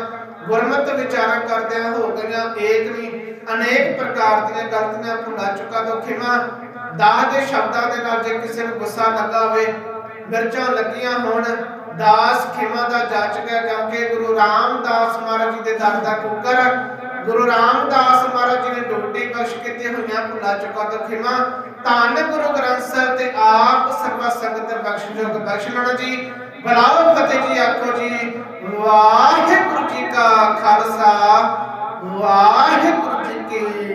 ਗੁਰਮਤਿ ਵਿਚਾਰਾਂ ਕਰਦਿਆਂ ਹੋ ਗਈਆਂ, ਏਕ ਨਹੀਂ, ਅਨੇਕ ਪ੍ਰਕਾਰ ਦੀਆਂ ਗਲਤੀਆਂ ਭੁਲਾ ਚੁੱਕਾ ਤੋਂ ਖਿਮਾ ਦਾਸ ਦੇ ਸ਼ਬਦਾਂ ਦੇ ਨਾਲ ਜੇ ਕਿਸੇ ਨੂੰ ਗੁੱਸਾ ਲੱਗਾ ਹੋਵੇ ਮਿਰਚਾਂ ਲੱਗੀਆਂ ਹੋਣ, ਦਾਸ ਖਿਮਾ ਦਾ ਜਾਚਕ ਹੈ ਕਿਉਂਕਿ ਗੁਰੂ ਰਾਮਦਾਸ ਮਹਾਰਾਜ ਜੀ ਦੇ ਦਰ ਦਾ ਕੁੱਕਰ ਗੁਰੂ ਰਾਮਦਾਸ ਮਹਾਰਾਜ ਜੀ ਨੇ ਡੁੱਬਟੀ ਬਖਸ਼ ਕੀਤੀਆਂ ਹੋਈਆਂ ਭੁਲਾ ਚੁੱਕਾ ਤੋਂ ਖਿਮਾ ਧੰਨ ਗੁਰੂ ਗ੍ਰੰਥ ਸਾਹਿਬ ਤੇ ਆਪ ਸਰਬ ਸੰਗਤ ਬਖਸ਼ਯੋਗ ਬਖਸ਼ ਲੈਣਾ ਜੀ। ਬਲਾਓ ਫਤਿਹ ਜੀ, ਆਖੋ ਜੀ, ਵਾਹਿਗੁਰੂ ਜੀ ਕਾ ਖਾਲਸਾ, ਵਾਹਿਗੁਰੂ ਜੀ ਕੀ